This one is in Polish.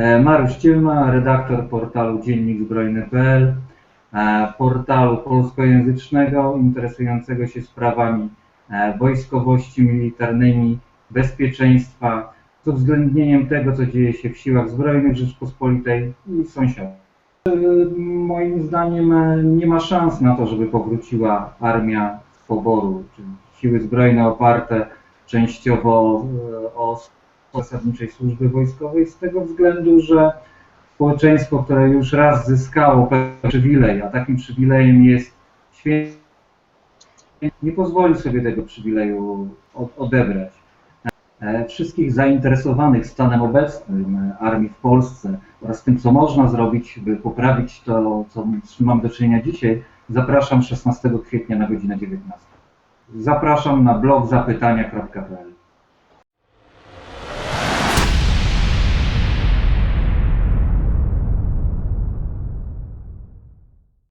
E, Mariusz Cielma, redaktor portalu Dziennik Zbrojny.pl, e, portalu polskojęzycznego interesującego się sprawami e, wojskowości militarnymi, bezpieczeństwa, z uwzględnieniem tego, co dzieje się w siłach zbrojnych Rzeczpospolitej i sąsiadów. Moim zdaniem nie ma szans na to, żeby powróciła armia z poboru, czyli siły zbrojne oparte częściowo o zasadniczej służby wojskowej z tego względu, że społeczeństwo, które już raz zyskało pewien przywilej, a takim przywilejem jest święto, nie pozwoli sobie tego przywileju od- odebrać. E, Wszystkich zainteresowanych stanem obecnym armii w Polsce oraz tym, co można zrobić, by poprawić to, co, z czym mam do czynienia dzisiaj, zapraszam 16 kwietnia na godzinę 19. Zapraszam na blog zapytania.pl.